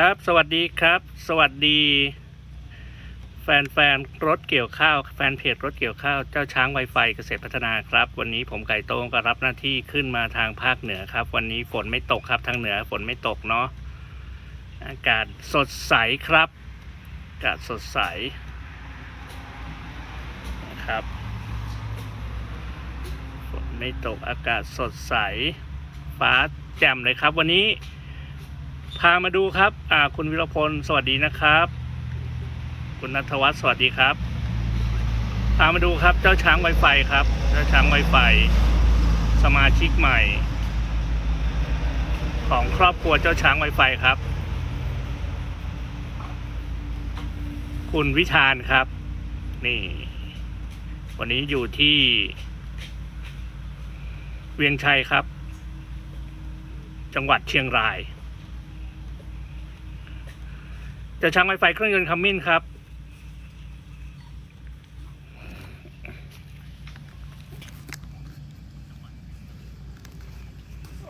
ครับ สวัสดีครับ สวัสดี แฟนแฟนรถเกี่ยวข้าว แฟนเพจรถเกี่ยวข้าว เจ้าช้างไวไฟเกษตรพัฒนาครับ วันนี้ผมไก่โต้งก็รับหน้าที่ขึ้นมาทางภาคเหนือครับ วันนี้ฝนไม่ตกครับ ทางเหนือฝนไม่ตกเนาะ อากาศสดใสครับ อากาศสดใสนะครับ ฝนไม่ตก อากาศสดใส ฟ้าแจ่มเลยครับวันนี้ พามาดูครับ อ่า คุณวิรพล สวัสดีนะครับ คุณนัทวัฒน์ สวัสดีครับ พามาดูครับ เจ้าช้างไวไฟครับ เจ้าช้างไวไฟ สมาชิกใหม่ ของครอบครัวเจ้าช้างไวไฟครับ คุณวิชาญครับ นี่ วันนี้อยู่ที่ เวียงชัยครับ จังหวัดเชียงราย จะช่างไวไฟเครื่องยนต์คัมมินครับ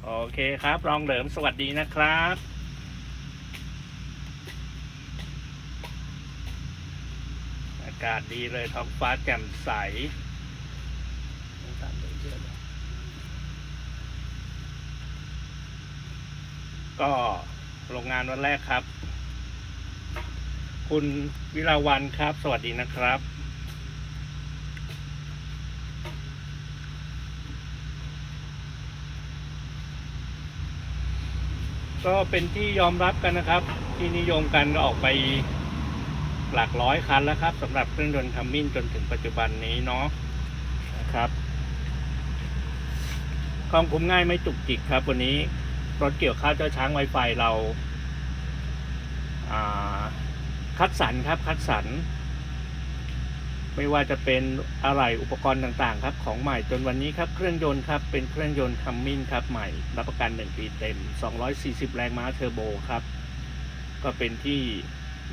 โอเคครับ รองเหลิมสวัสดีนะครับอากาศดีเลยท้องฟ้าแจ่มใส ก็โรงงานวันแรกครับ คุณวิลาวันครับ สวัสดีนะครับ ก็เป็นที่ยอมรับกันนะครับ ที่นิยมกันออกไปหลักร้อยคันแล้วครับสำหรับเครื่องยนต์คัมมินจนถึงปัจจุบันนี้เนาะนะครับความคุ้มง่ายไม่จุกจิกครับ วันนี้รถเกี่ยวข้าวเจ้าช้างไวไฟเรา อ่า คัดสรรครับคัดสรรไม่ว่าจะเป็นอะไรอุปกรณ์ต่างๆ ครับของใหม่จนวันนี้ครับเครื่องยนต์ครับเป็นเครื่องยนต์คัมมินครับใหม่ รับประกัน 1 ปีเต็ม 240 แรงม้าเทอร์โบครับ ก็เป็นที่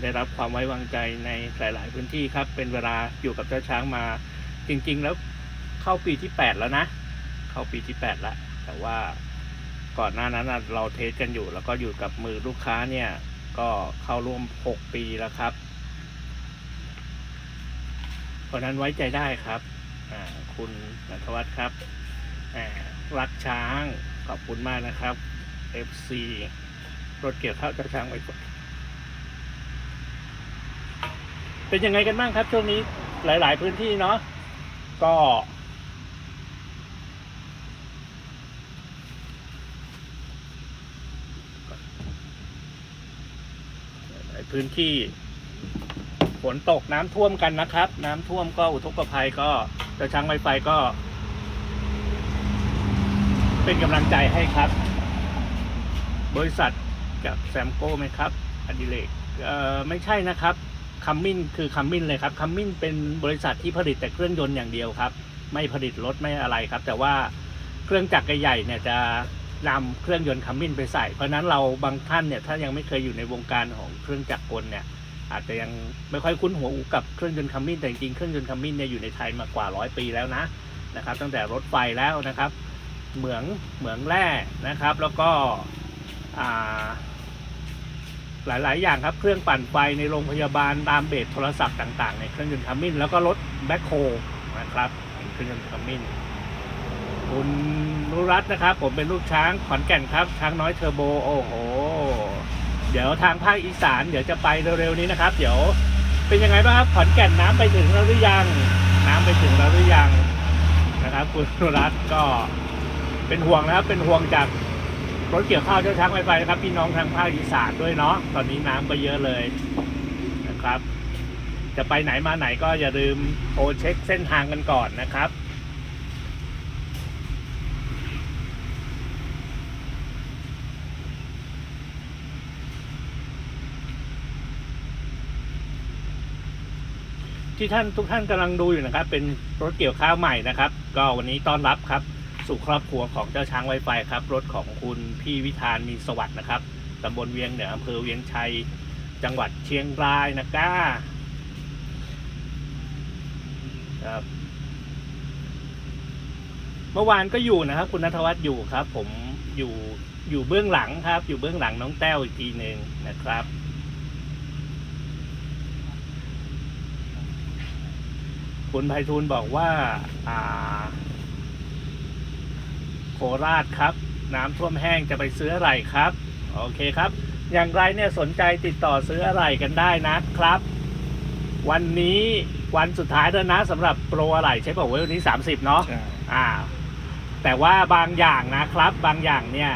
ได้รับความไว้วางใจในหลาย ๆ พื้นที่ครับ เป็นเวลาอยู่กับเจ้าช้างมา จริงๆ แล้วเข้าปีที่ 8 แล้วนะ เข้าปีที่ 8 แล้ว แต่ว่าก่อนหน้านั้นเราเทสกันอยู่ แล้วก็อยู่กับมือลูกค้าเนี่ย ก็เข้าร่วม 6 ปีแล้วครับ เพราะนั้นไว้ใจได้ครับคุณนัทวัฒน์ครับ รักช้างขอบคุณมากนะครับ FC รถเกี่ยวข้าวเจ้าช้างไว้ก่อนเป็นยังไงกันบ้างครับช่วงนี้หลาย ๆ พื้นที่เนาะก็ หลาย พื้นที่ฝนตกน้ำท่วมกันนะครับ น้ำท่วมก็อุทกภัยก็เจ้าช้างไวไฟก็ เป็นกำลังใจให้ครับ บริษัทกับแซมโก้ไหมครับอดิเลกเอ่อไม่ใช่นะครับคัมมินคือคัมมินเลยครับคัมมินเป็นบริษัทที่ผลิตแต่เครื่องยนต์อย่างเดียวครับ ไม่ผลิตรถไม่อะไรครับ แต่ว่าเครื่องจักรใหญ่ๆเนี่ยจะ นำเครื่องยนต์คัมมินไปใส่ เพราะนั้นเราบางท่านเนี่ยถ้ายังไม่เคยอยู่ในวงการของเครื่องจักรกลเนี่ยอาจจะยังไม่ค่อยคุ้นหัวกับเครื่องยนต์คัมมินแต่จริงๆเครื่องยนต์คัมมินเนี่ยอยู่ในไทยมากว่าร้อยปีแล้วนะนะครับ ตั้งแต่รถไฟแล้วนะครับ เหมืองเหมืองแร่นะครับ แล้วก็อ่าหลายๆ อย่างครับเครื่องปั่นไฟในโรงพยาบาลตามเบสโทรศัพท์ต่างๆ ในเครื่องยนต์คัมมินแล้วก็รถแบ็คโฮนะครับเป็นเครื่องยนต์คัมมินคุณ นุรัตน์นะครับ ผมเป็นลูกช้างขอนแก่นครับ ช้างน้อยเทอร์โบ โอ้โห เดี๋ยวทางภาคอีสานเดี๋ยวจะไปเร็วๆนี้นะครับ เดี๋ยวเป็นยังไงบ้างครับขอนแก่นน้ำไปถึงแล้วหรือยัง น้ำไปถึงแล้วหรือยังนะครับ คุณนุรัตน์ก็เป็นห่วงนะครับ เป็นห่วงจากรถเกี่ยวข้าวเจ้าช้างไวไฟนะครับพี่น้องทางภาคอีสานด้วยเนาะตอนนี้น้ำก็เยอะเลยนะครับ จะไปไหนมาไหนก็อย่าลืมโทรเช็คเส้นทางกันก่อนนะครับ ที่ท่านทุกท่านกำลังดูอยู่นะครับ เป็นรถเกี่ยวข้าวใหม่นะครับ ก็วันนี้ต้อนรับครับ สู่ครอบครัวของเจ้าช้างไวไฟครับ รถของคุณพี่วิธานมีสวัสดิ์นะครับตำบลเวียงเหนืออำเภอเวียงชัย จังหวัดเชียงรายนะก้าครับเมื่อวานก็อยู่นะครับ คุณนัทวัฒน์อยู่ครับ ผมอยู่อยู่เบื้องหลังครับ อยู่เบื้องหลังน้องแต้วอีกทีหนึ่งนะครับ คุณไพฑูรย์บอกว่าอ่า โคราชครับ น้ำท่วมแห้งจะไปซื้ออะไรครับ โอเคครับ อย่างไรเนี่ยสนใจติดต่อซื้ออะไรกันได้นะครับ วันนี้วันสุดท้ายแล้วนะสำหรับโปรอะไรใช่ป่าวเว้ยวันนี้ 30 เนาะใช่อ่า แต่ว่าบางอย่างนะครับ บางอย่างเนี่ย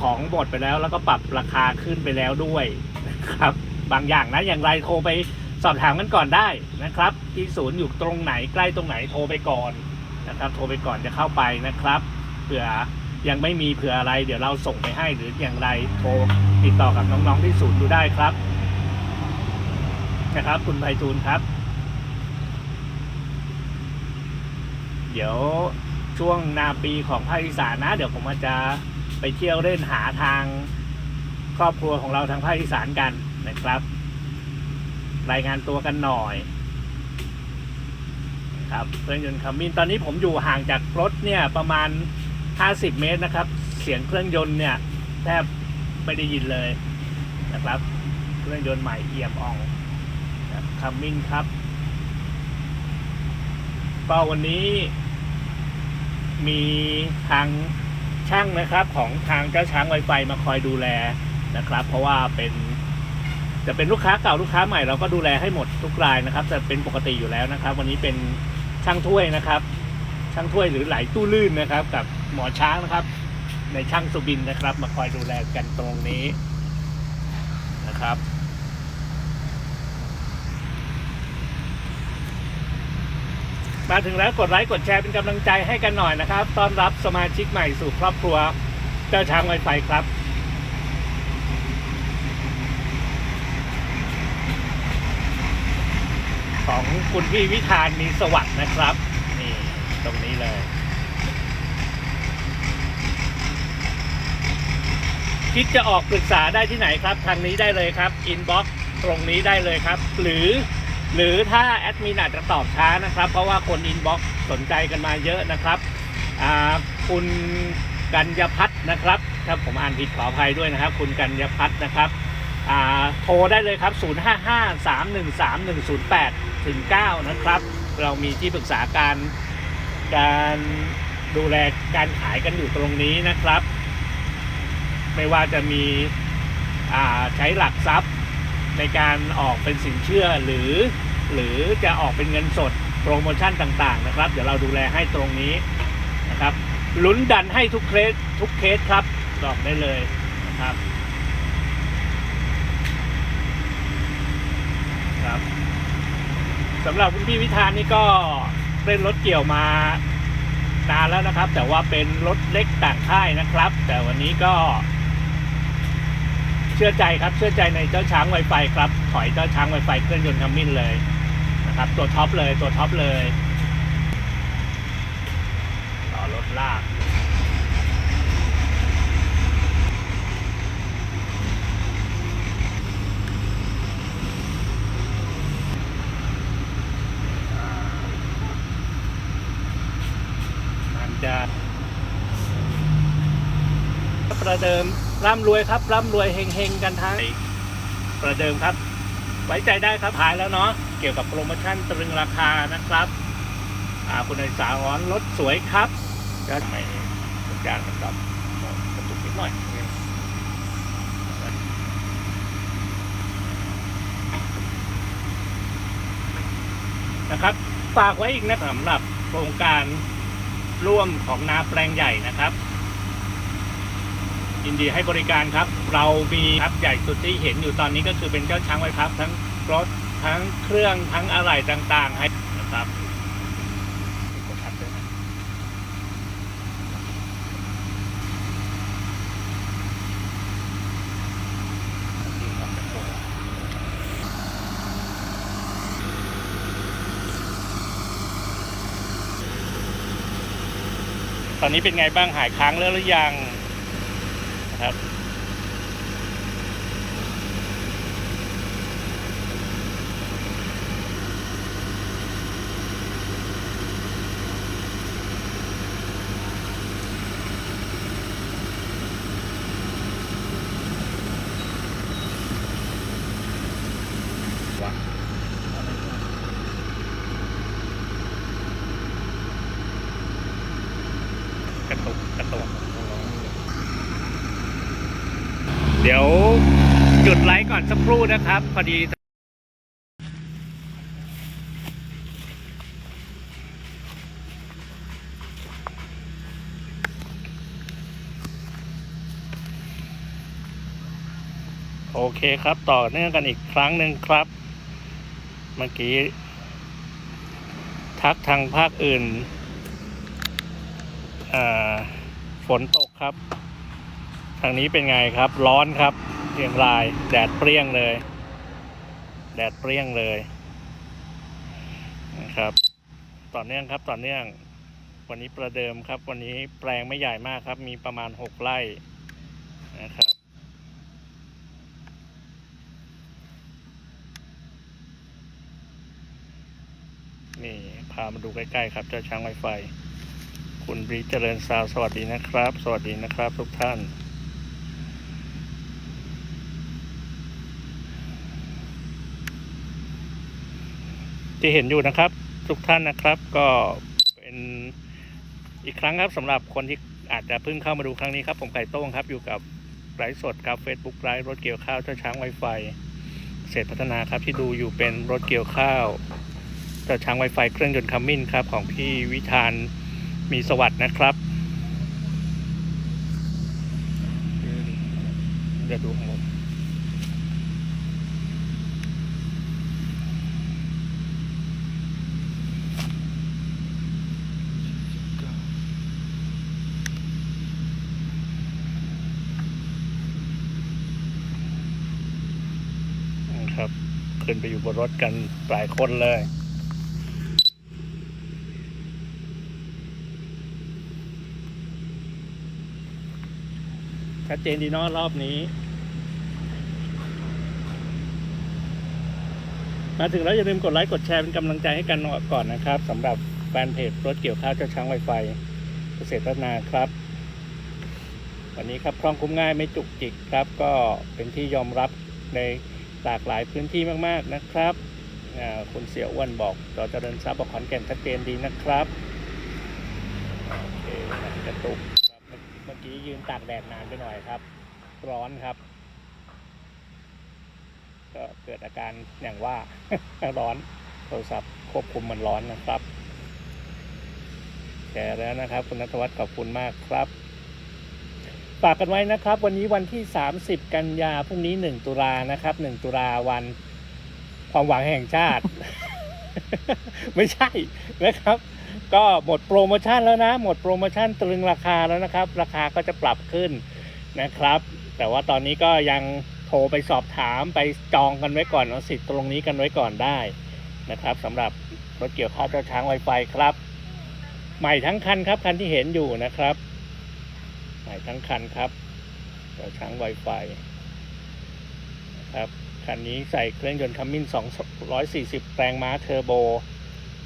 ของหมดไปแล้วแล้วก็ปรับราคาขึ้นไปแล้วด้วยนะครับ บางอย่างนะอย่างไรโทรไป สอบถามกันก่อนได้นะครับ ที่ศูนย์อยู่ตรงไหนใกล้ตรงไหนโทรไปก่อนนะครับ โทรไปก่อนจะเข้าไปนะครับเผื่อยังไม่มีเผื่ออะไร เดี๋ยวเราส่งไปให้หรืออย่างไรโทรติดต่อกับน้องๆที่ศูนย์ดูได้ครับ นะครับ คุณไพฑูรย์ครับ เดี๋ยวช่วงนาปีของภาคอีสานนะ เดี๋ยวผมอาจจะไปเที่ยวเล่นหาทางครอบครัวของเราทางภาคอีสานกันนะครับ รายงานตัวกันหน่อย ครับเครื่องยนต์คัมมินตอนนี้ผมอยู่ห่างจากรถเนี่ยประมาณ 50 เมตรนะครับ เสียงเครื่องยนต์เนี่ยแทบไม่ได้ยินเลยนะครับ เครื่องยนต์ใหม่เอี่ยมอ่องคัมมินครับก็วันนี้มีทางช่างนะครับของทางเจ้าช้างไวไฟมาคอยดูแลนะครับ เพราะว่าเป็น จะเป็นลูกค้าเก่าลูกค้าใหม่เราก็ดูแลให้หมดทุกรายนะครับ จะเป็นปกติอยู่แล้วนะครับ วันนี้เป็นช่างถ้วยนะครับ ช่างถ้วยหรือไหลตู้ลื่นนะครับ กับหมอช้างนะครับ ในช่างสุบินนะครับ มาคอยดูแลกันตรงนี้นะครับมาถึงแล้วกดไลค์กดแชร์เป็นกำลังใจให้กันหน่อยนะครับ ต้อนรับสมาชิกใหม่สู่ครอบครัวเจ้าช้างไวไฟครับ ของคุณพี่วิธานมีสวัสด์นะครับ นี่ตรงนี้เลย คิดจะออกปรึกษาได้ที่ไหนครับ ทางนี้ได้เลยครับอินบ็อกซ์ตรงนี้ได้เลยครับ หรือ หรือถ้าแอดมินอาจจะตอบช้านะครับ เพราะว่าคนอินบ็อกซ์สนใจกันมาเยอะนะครับคุณกัญญพัฒน์นะครับ ถ้าผมอ่านผิดขออภัยด้วยนะครับ คุณกัญญพัฒน์นะครับโทรได้เลยครับ 055 313 108 ถึง 9 นะครับ เรามีที่ปรึกษาการการดูแลการขายกันอยู่ตรงนี้นะครับ ไม่ว่าจะมีใช้หลักทรัพย์ในการออกเป็นสินเชื่อหรือ หรือจะออกเป็นเงินสดโปรโมชั่นต่างๆ นะครับ เดี๋ยวเราดูแลให้ตรงนี้นะครับลุ้นดันให้ทุกเคสทุกเคสครับบอกได้เลยนะครับ สำหรับคุณพี่วิธานนี่ก็เล่นรถเกี่ยวมานานแล้วนะครับ แต่ว่าเป็นรถเล็กต่างค่ายนะครับ แต่วันนี้ก็ เชื่อใจครับเชื่อใจในเจ้าช้างไวไฟครับ ถอยเจ้าช้างไวไฟเครื่องยนต์คัมมินเลยนะครับ ตัวท็อปเลยตัวท็อปเลยต่อรถลาก จะประเดิมร่ำรวยครับ ร่ำรวยเฮงๆกันทั้งประเดิมครับ ไว้ใจได้ครับท้ายแล้วเนาะเกี่ยวกับโปรโมชั่นตรึงราคานะครับอ่าคุณไอสาวรถสวยครับก็ไม่ทุกอย่างมันกับกระตุกนิดหน่อยนะครับ ฝากไว้อีกนะสำหรับโครงการ ร่วมของนาแปลงใหญ่นะครับยินดีให้บริการครับ เรามีครับใหญ่สุดที่เห็นอยู่ตอนนี้ก็คือเป็นเจ้าช้างไว้ครับ ทั้งรถทั้งเครื่องทั้งอะไรต่างๆให้นะครับกดทับด้วยนะต อนนี้เป็นไงบ้างหายค้างแล้วหรือยังนะครับ เดี๋ยวหยุดไลฟ์ก่อนสัก ครู่นะครับ พอดีโอเคครับ ต่อเนื่องกันอีกครั้งหนึ่งครับ เมื่อกี้ ทักทางภาคอื่นฝนตกครับ ทางนี้เป็นไงครับ ร้อนครับ เชียงราย แดดเปรี้ยงเลย แดดเปรี้ยงเลยนะครับ ต่อเนื่องครับต่อเนื่อง วันนี้ประเดิมครับ วันนี้แปลงไม่ใหญ่มากครับ มีประมาณหกไร่นะครับนี่พามาดูใกล้ๆครับ เจ้าช้างไวไฟ คุณบริเจริญซาวสวัสดีนะครับ สวัสดีนะครับทุกท่าน ที่เห็นอยู่นะครับ ทุกท่านนะครับก็เป็นอีกครั้งครับสำหรับคนที่อาจจะเพิ่งเข้ามาดูครั้งนี้ครับ ผมไก่โต้งครับ อยู่กับไลฟ์สดครับ Facebook ไลฟ์รถเกี่ยวข้าวเจ้าช้างไวไฟเศษพัฒนาครับที่ดูอยู่เป็นรถเกี่ยวข้าวเจ้าช้าง Wi-Fi เครื่องยนต์คัมมินครับ ของพี่วิธานมีสวัสดนะครับเดี๋ยวดูของผมนะครับ ขึ้ นไปอยู่บนรถกันหลายคนเลย ชัดเจนดีเนาะรอบนี้ มาถึงแล้วอย่าลืมกดไลค์กดแชร์เป็นกำลังใจให้กันก่อนนะครับสำหรับแฟนเพจรถเกี่ยวข้าวเจ้าช้างไวไฟเกษตรพัฒนาครับวันนี้ครับคล่องคุ้มง่ายไม่จุกจิกครับก็เป็นที่ยอมรับใน หลากหลายพื้นที่มากๆนะครับคุณเสี่ยวอ้วนบอกจอเจริญทรัพย์บอกขอนแก่นชัดเจนดีนะครับโอเคกระตุกครับเมื่อเมื่อกี้ยืนตากแดดนานไปหน่อยครับ ร้อนครับ ก็เกิดอาการอย่างว่าร้อนโทรศัพท์ควบคุมมันร้อนนะครับแชร์แล้วนะครับ คุณนัทวัฒน์ขอบคุณมากครับ ฝากกันไว้นะครับ วันนี้วันที่ 30 กันยาพรุ่งนี้ 1 ตุลานะครับ 1 ตุลาวัน ความหวังแห่งชาติ ไม่ใช่นะครับ ก็หมดโปรโมชั่นแล้วนะ หมดโปรโมชั่นตรึงราคาแล้วนะครับ ราคาก็จะปรับขึ้นนะครับ แต่ว่าตอนนี้ก็ยังโทรไปสอบถามไปจองกันไว้ก่อนเอาสิทธิ์ตรงนี้กันไว้ก่อนได้นะครับสำหรับรถเกี่ยวข้าวเจ้าช้างไวไฟครับ ใหม่ทั้งคันครับคันที่เห็นอยู่นะครับ ใหม่ทั้งคันครับเจ้าช้างไวไฟนะครับคันนี้ใส่เครื่องยนต์คัมมิน240 แรงม้าเทอร์โบ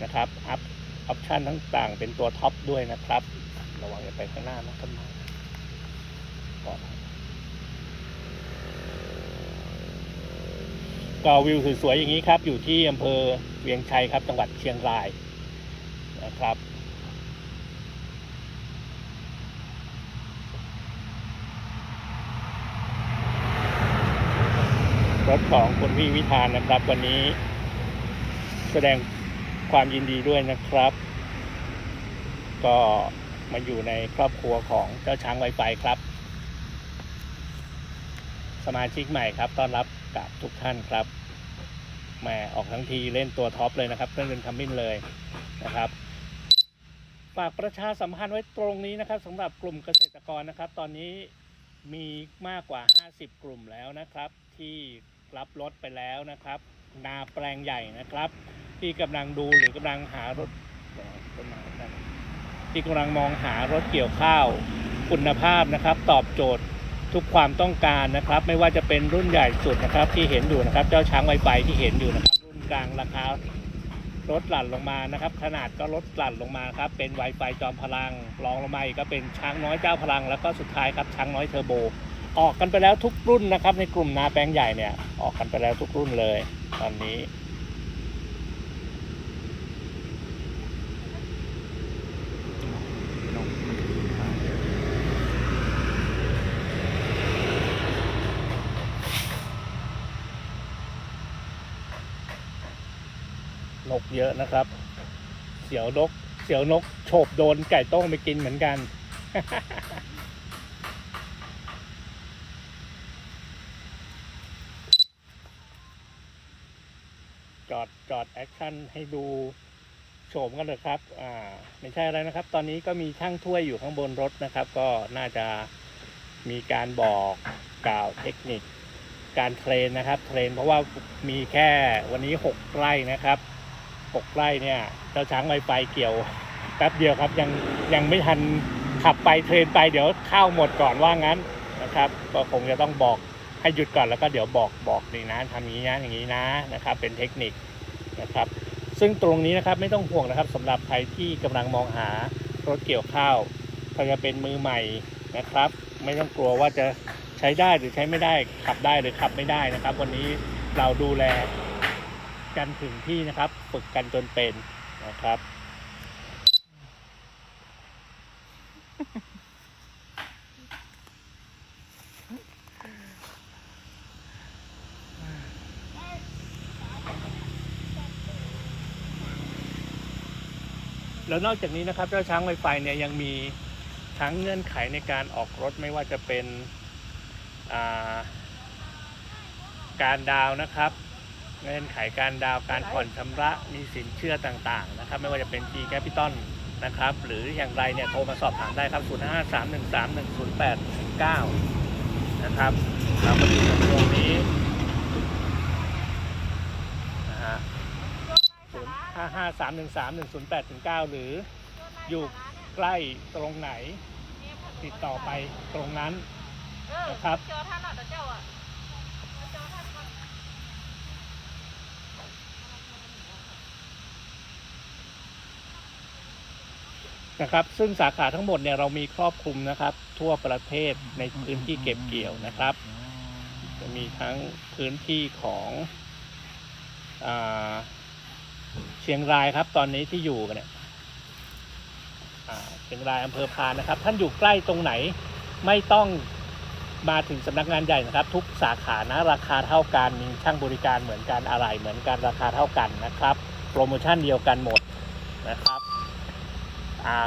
นะครับ อัพออปชั่นทั้งต่างเป็นตัวท็อปด้วยนะครับ ระวังอย่าไปข้างหน้านะต้นไม้ก่อนก็วิวสวยๆอย่างนี้ครับ อยู่ที่อำเภอเวียงชัยครับ จังหวัดเชียงรายนะครับ ของคุณพี่วิธานนะครับ วันนี้แสดงความยินดีด้วยนะครับ ก็มาอยู่ในครอบครัวของเจ้าช้างไวไฟครับ สมาชิกใหม่ครับต้อนรับกับทุกท่านครับแหมออกทั้งทีเล่นตัวท็อปเลยนะครับเครื่องยนต์คัมมินเลยนะครับฝากประชาสัมพันธ์ไว้ตรงนี้นะครับสำหรับกลุ่มเกษตรกรนะครับ ตอนนี้มีมากกว่า 50 กลุ่มแล้วนะครับ ที่ รับรถไปแล้วนะครับ นาแปลงใหญ่นะครับ ที่กำลังดูหรือกำลังหารถต้นไม้นั่นที่กำลังมองหารถเกี่ยวข้าวคุณภาพนะครับ ตอบโจทย์ทุกความต้องการนะครับ ไม่ว่าจะเป็นรุ่นใหญ่สุดนะครับ ที่เห็นอยู่นะครับ เจ้าช้างไวไฟที่เห็นอยู่นะครับ รุ่นกลางราคาลดหลั่นลงมานะครับ ขนาดก็ลดหลั่นลงมาครับ เป็น Wi-Fi จอมพลังรองลงมาอีกก็เป็นช้างน้อยเจ้าพลัง แล้วก็สุดท้ายครับช้างน้อยเทอร์โบ ออกกันไปแล้วทุกรุ่นนะครับ ในกลุ่มนาแปลงใหญ่เนี่ย ออกกันไปแล้วทุกรุ่นเลย ตอนนี้ นกเยอะนะครับ เสียวนก เสียวนกโฉบโดนไก่ต้มไปกินเหมือนกัน จอดจอดแอคชั่นให้ดูโฉมกันเลยครับอ่าไม่ใช่อะไรนะครับ ตอนนี้ก็มีช่างถ้วยอยู่ข้างบนรถนะครับ ก็น่าจะมีการบอกกล่าวเทคนิคการเทรนนะครับ เทรนเพราะว่ามีแค่วันนี้หกไร่นะครับหกไร่เนี่ยเจ้าช้างไวไฟเกี่ยวแป๊บเดียวครับยังยังไม่ทันขับไปเทรนไปเดี๋ยวข้าวหมดก่อนว่างั้นนะครับ ก็คงจะต้องบอกให้หยุดก่อนแล้วก็เดี๋ยวบอกบอกนี่นะทำอย่างนี้นะอย่างนี้นะนะครับ เป็นเทคนิค นะครับ ซึ่งตรงนี้นะครับไม่ต้องห่วงนะครับสำหรับใครที่กำลังมองหารถเกี่ยวข้าวถ้าจะเป็นมือใหม่นะครับ ไม่ต้องกลัวว่าจะใช้ได้หรือใช้ไม่ได้ขับได้หรือขับไม่ได้นะครับ วันนี้เราดูแลกันถึงที่นะครับ ฝึกกันจนเป็นนะครับ แล้วนอกจากนี้นะครับเจ้าช้างไวไฟเนี่ยยังมีทั้งเงื่อนไขในการออกรถไม่ว่าจะเป็นาการดาวนะครับ เงื่อนไขการดาวการผ่อนชำระมีสินเชื่อต่างๆนะครับ ไม่ว่าจะเป็น G Capital นะครับหรืออย่างไรเนี่ยโทรมาสอบถามได้ครับ 0 5 3 1 3 1 0 8 9 นะครับเรามาดูกันตรงนี้ 5313108109 หรืออยู่ใกล้ตรงไหนติดต่อไปตรงนั้นนะครับนะครับ ซึ่งสาขาทั้งหมดเนี่ยเรามีครอบคลุมนะครับ ทั่วประเทศในพื้นที่เก็บเกี่ยวนะครับ จะมีทั้งพื้นที่ของอ่า เชียงรายครับ ตอนนี้ที่อยู่กันเนี่ยเชียงรายอำเภอพานนะครับ ท่านอยู่ใกล้ตรงไหนไม่ต้องมาถึงสำนักงานใหญ่นะครับ ทุกสาขานะราคาเท่ากันมีช่างบริการเหมือนกันอะไรเหมือนกันราคาเท่ากันนะครับ โปรโมชั่นเดียวกันหมดนะครับ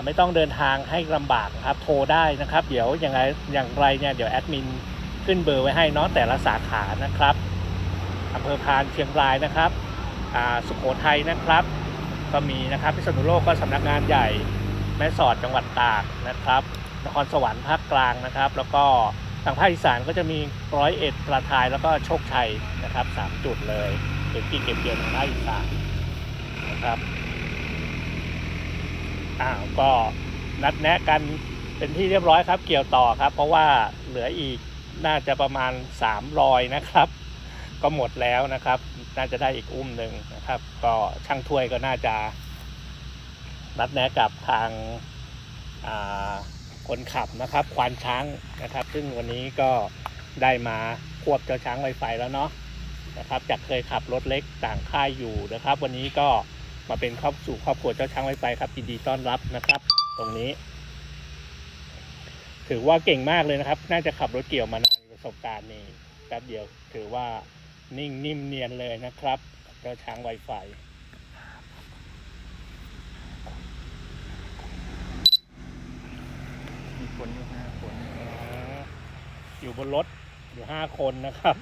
ไม่ต้องเดินทางให้ลำบากครับโทรได้นะครับ เดี๋ยวอย่างไรอย่างไรเนี่ยเดี๋ยวแอดมินขึ้นเบอร์ไว้ให้เนาะแต่ละสาขานะครับอำเภอพานเชียงรายนะครับ สุโขทัยนะครับ ก็มีนะครับพิษณุโลกก็สำนักงานใหญ่แม่สอดจังหวัดตากนะครับนครสวรรค์ภาคกลางนะครับ แล้วก็ทางภาคอีสานก็จะมีร้อยเอ็ดประทายแล้วก็โชคชัยนะครับสามจุดเลยเป็นที่เก็บเกี่ยวทางภาคอีสานนะครับอ้าวก็นัดแนะกันเป็นที่เรียบร้อยครับเกี่ยวต่อครับ เพราะว่าเหลืออีกน่าจะประมาณ3รอยนะครับ ก็หมดแล้วนะครับ น่าจะได้อีกอุ้มหนึ่งนะครับ ก็ช่างถ้วยก็น่าจะนัดแนะกับทางาคนขับนะครับควานช้างนะครับ ซึ่งวันนี้ก็ได้มาควบเจ้าช้างไวไฟแล้วเนาะนะครับ จากเคยขับรถเล็กต่างค่ายอยู่นะครับ วันนี้ก็มาเป็นครอบสู่ครอบครัวเจ้าช้างไวไฟครับยินดีต้อนรับนะครับ ตรงนี้ ถือว่าเก่งมากเลยนะครับ น่าจะขับรถเกี่ยวมานานประสบการณ์นี่แป๊บเดียวถือว่า นิ่งนิ่มเนียนเลยนะครับเจ้าช้างไวไฟมีคนอยู่ห้าคน อยู่บนรถอยู่ห้าคนนะครับ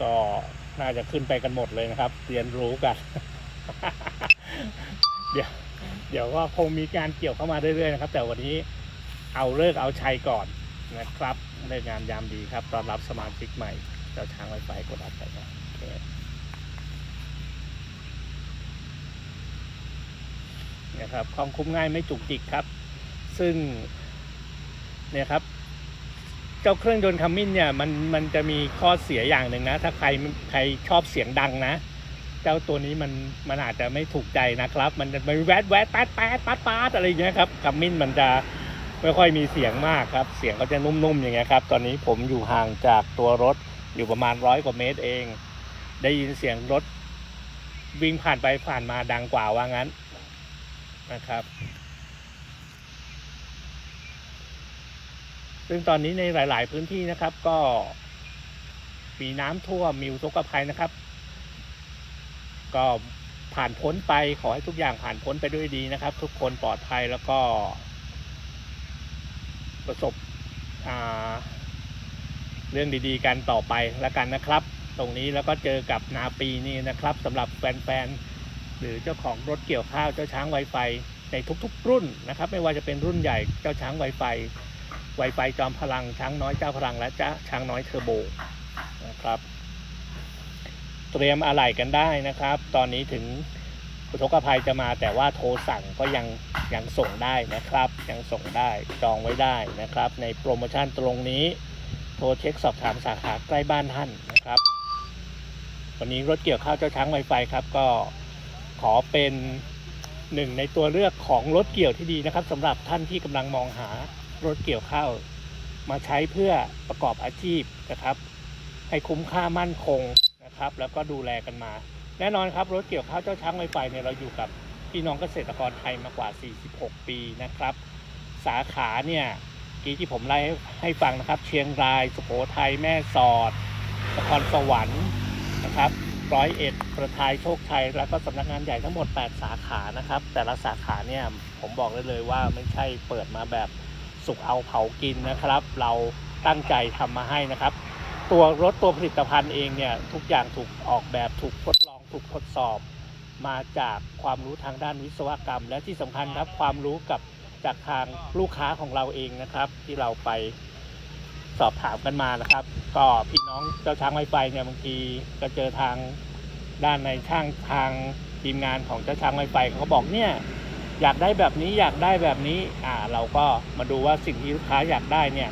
ก็น่าจะขึ้นไปกันหมดเลยนะครับ เรียนรู้กัน เดี๋ยวเดี๋ยวก็คงมีการเกี่ยวเข้ามาเรื่อยๆนะครับ แต่วันนี้เอาเลิกเอาชัยก่อนนะครับเลิกงานยามดีครับต้อนรับสมาชิกใหม่ เจ้าช้างไวไฟกดอัพไปนะโอเคนะครับความคุ้มง่ายไม่จุกจิกครับ ซึ่งเนี่ยครับ เจ้าเครื่องยนต์คัมมินเนี่ยมันมันจะมีข้อเสียอย่างหนึ่งนะ ถ้าใครใครชอบเสียงดังนะ เจ้าตัวนี้มันมันอาจจะไม่ถูกใจนะครับ มันจะไปแวดแวดแป๊ดแป๊ดปัดปัดอะไรอย่างเงี้ยครับคัมมินมันจะไม่ค่อยมีเสียงมากครับ เสียงก็จะนุ่มๆอย่างเงี้ยครับ ตอนนี้ผมอยู่ห่างจากตัวรถ อยู่ประมาณร้อยกว่าเมตรเอง ได้ยินเสียงรถวิ่งผ่านไปผ่านมาดังกว่าว่างั้นนะครับ ซึ่งตอนนี้ในหลาย ๆ พื้นที่นะครับ ก็มีน้ำท่วมมีอุทกภัยนะครับ ก็ผ่านพ้นไปขอให้ทุกอย่างผ่านพ้นไปด้วยดีนะครับ ทุกคนปลอดภัยแล้วก็ ประสบอ่า เรื่องดีๆ กันต่อไปแล้วกันนะครับ ตรงนี้แล้วก็เจอกับนาปีนี่นะครับสำหรับแฟนๆหรือเจ้าของรถเกี่ยวข้าวเจ้าช้างไวไฟในทุกๆ รุ่นนะครับ ไม่ว่าจะเป็นรุ่นใหญ่เจ้าช้างไวไฟไวไฟจอมพลังช้างน้อยเจ้าพลังและจ้าช้างน้อยเทอร์โบนะครับ เตรียมอะไหล่กันได้นะครับ ตอนนี้ถึงอุทกภัยจะมาแต่ว่าโทรสั่งก็ยังยังส่งได้นะครับ ยังส่งได้จองไว้ได้นะครับ ในโปรโมชั่นตรงนี้ โทรเช็คสอบถามสาขาใกล้บ้านท่านนะครับ วันนี้รถเกี่ยวข้าวเจ้าช้างไวไฟครับ ก็ขอเป็นหนึ่งในตัวเลือกของรถเกี่ยวที่ดีนะครับสำหรับท่านที่กำลังมองหารถเกี่ยวข้าว มาใช้เพื่อประกอบอาชีพนะครับ ให้คุ้มค่ามั่นคงนะครับ แล้วก็ดูแลกันมา แน่นอนครับรถเกี่ยวข้าวเจ้าช้างไวไฟเนี่ยเราอยู่กับพี่น้องเกษตรกรไทยมากว่า 46 ปีนะครับ สาขาเนี่ย กี้ที่ผมไล่ให้ให้ฟังนะครับ เชียงราย สุโขทัย แม่สอดนครสวรรค์นะครับร้อยเอ็ดประทายโชคชัย แล้วก็สำนักงานใหญ่ทั้งหมด 8 สาขานะครับ แต่ละสาขาเนี่ยผมบอกได้เลยว่าไม่ใช่เปิดมาแบบสุกเอาเผากินนะครับ เราตั้งใจทำมาให้นะครับ ตัวรถตัวผลิตภัณฑ์เองเนี่ยทุกอย่างถูกออกแบบถูกทดลองถูกทดสอบ มาจากความรู้ทางด้านวิศวกรรม และที่สำคัญครับความรู้กับ จากทางลูกค้าของเราเองนะครับ ที่เราไปสอบถามกันมานะครับ ก็พี่น้องเจ้าช้างไวไฟเนี่ยบางทีก็เจอทางด้านในช่างทางทีมงานของเจ้าช้างไวไฟเขาบอกเนี่ยอยากได้แบบนี้อยากได้แบบนี้อ่าเราก็มาดูว่าสิ่งที่ลูกค้าอยากได้เนี่ย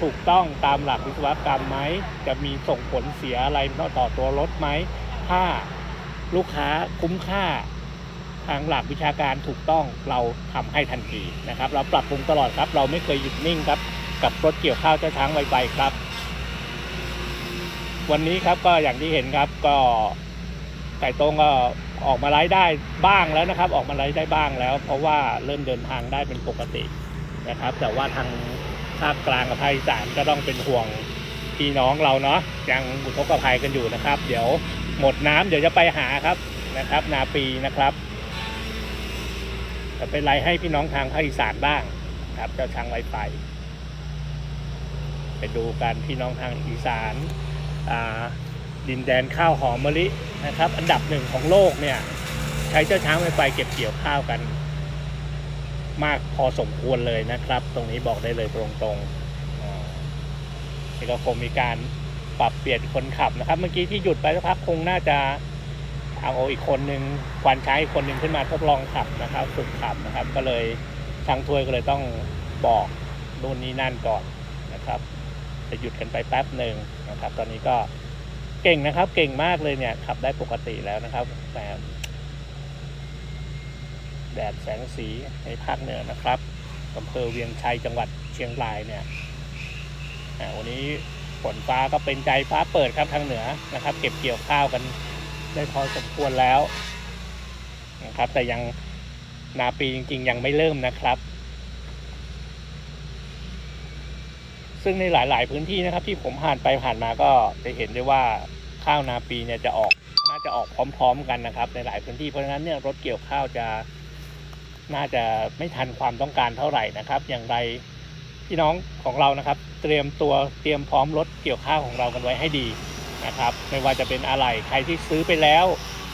ถูกต้องตามหลักวิศวกรรมไหมจะมีส่งผลเสียอะไรต่อตัวรถไหมถ้าลูกค้าคุ้มค่า ทางหลักวิชาการถูกต้องเราทำให้ทันทีนะครับ เราปรับปรุงตลอดครับ เราไม่เคยหยุดนิ่งครับ กับรถเกี่ยวข้าวเจ้าช้างไวไครับ วันนี้ครับก็อย่างที่เห็นครับก็ไก่ตรงก็ออกมาไลฟ์ได้บ้างแล้วนะครับ ออกมาไลฟ์ได้บ้างแล้ว เพราะว่าเริ่มเดินทางได้เป็นปกตินะครับ แต่ว่าทางภาคกลางกับภาคอีสานก็ต้องเป็นห่วงพี่น้องเราเนาะยังอุทกภัยกันอยู่นะครับ เดี๋ยวหมดน้ำเดี๋ยวจะไปหาครับนะครับ นาปีนะครับ จะเป็นไรให้พี่น้องทางภาคอีสานบ้างครับ เจ้าช้างไวไฟไปดูกันพี่น้องทางอีสานดินแดนข้าวหอมมะลินะครับ อันดับหนึ่งของโลกเนี่ยใช้เจ้าช้างไวไฟเก็บเกี่ยวข้าวกัน มากพอสมควรเลยนะครับ ตรงนี้บอกได้เลยตรงๆนี่ก็คงมีการปรับเปลี่ยนคนขับนะครับ เมื่อกี้ที่หยุดไปสักพักคงน่าจะ เอาอีกคนหนึ่งควานช้างอีกคนหนึ่งขึ้นมาทดลองขับนะครับฝึกขับนะครับ ก็เลยช่างถ้วยก็เลยต้องบอกนู่นนี่นั่นก่อนนะครับจะหยุดกันไปแป๊บหนึ่งนะครับ ตอนนี้ก็เก่งนะครับ เก่งมากเลยเนี่ยขับได้ปกติแล้วนะครับแต่แดดแสงสีในภาคเหนือนะครับอำเภอเวียงชัยจังหวัดเชียงรายเนี่ยวันนี้ฝนฟ้าก็เป็นใจฟ้าเปิดครับทางเหนือนะครับ เก็บเกี่ยวข้าวกัน ได้พอสมควรแล้วนะครับ แต่ยังนาปีจริง ๆ ยังไม่เริ่มนะครับ ซึ่งในหลาย ๆ พื้นที่นะครับ ที่ผมผ่านไปผ่านมาก็จะเห็นได้ว่าข้าวนาปีเนี่ยจะออกน่าจะออกพร้อม ๆ กันนะครับ ในหลายพื้นที่เพราะฉะนั้นเนี่ยรถเกี่ยวข้าวจะน่าจะไม่ทันความต้องการเท่าไหร่นะครับ อย่างไรพี่น้องของเรานะครับ เตรียมตัวเตรียมพร้อมรถเกี่ยวข้าวของเรากันไว้ให้ดี นะครับ ไม่ว่าจะเป็นอะไหล่ใครที่ซื้อไปแล้ว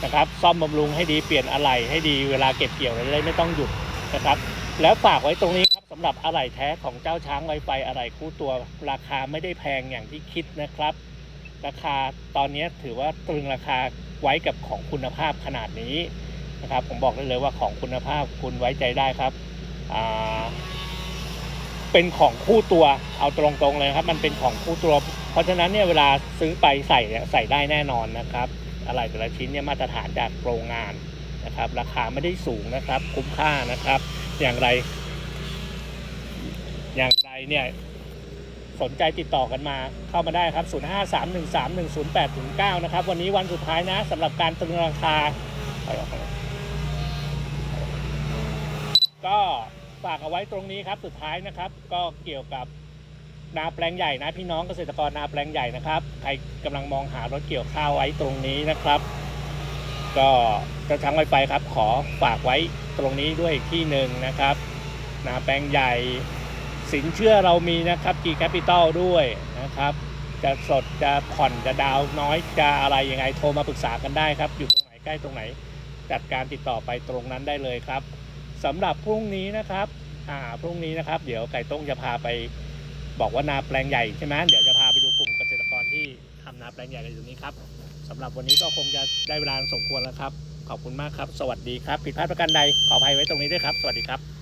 นะครับ ซ่อมบำรุงให้ดีเปลี่ยนอะไหล่ให้ดีเวลาเก็บเกี่ยวเราจะได้ไม่ต้องหยุดนะครับ แล้วฝากไว้ตรงนี้ครับสำหรับอะไหล่แท้ของเจ้าช้างไวไฟอะไหล่คู่ตัวราคาไม่ได้แพงอย่างที่คิดนะครับ ราคาตอนนี้ถือว่าตรึงราคาไว้กับของคุณภาพขนาดนี้นะครับ ผมบอกได้เลยว่าของคุณภาพคุณไว้ใจได้ครับอ่า เป็นของคู่ตัวเอาตรงๆเลยครับ มันเป็นของคู่ตัว เพราะฉะนั้นเนี่ยเวลาซื้อไปใส่เนี่ยใส่ได้แน่นอนนะครับ อะไรแต่ละชิ้นเนี่ยมาตรฐานจากโรงงานนะครับ ราคาไม่ได้สูงนะครับ คุ้มค่านะครับ อย่างไร อย่างไรเนี่ยสนใจติดต่อกันมาเข้ามาได้ครับ 05313108ถึง9นะครับ วันนี้วันสุดท้ายนะสำหรับการตรึงราคา ก็ ฝากเอาไว้ตรงนี้ครับสุดท้ายนะครับ ก็เกี่ยวกับนาแปลงใหญ่นะพี่น้องเกษตรกรนาแปลงใหญ่นะครับใครกำลังมองหารถเกี่ยวข้าวไว้ตรงนี้นะครับ ก็จ้าช้งไวไฟครับ ขอฝากไว้ตรงนี้ด้วยที่หนึ่งนะครับ นาแปลงใหญ่สินเชื่อเรามีนะครับ G Capital ด้วยนะครับ จะสดจะผ่อนจะดาวน้อยจะอะไรยังไงโทรมาปรึกษากันได้ครับ อยู่ตรงไหนใกล้ตรงไหน จัดการติดต่อไปตรงนั้นได้เลยครับ สำหรับพรุ่งนี้นะครับ อ่า พรุ่งนี้นะครับ เดี๋ยวไก่ต้งจะพาไปบอกว่านาแปลงใหญ่ใช่ไหมเดี๋ยวจะพาไปดูกลุ่มเกษตรกรที่ทำนาแปลงใหญ่กันอยู่ตรงนี้ครับสำหรับวันนี้ก็คงจะได้เวลาสมควรแล้วครับ ขอบคุณมากครับ สวัสดีครับ ผิดพลาดประการใดขออภัยไว้ตรงนี้ด้วยครับ สวัสดีครับ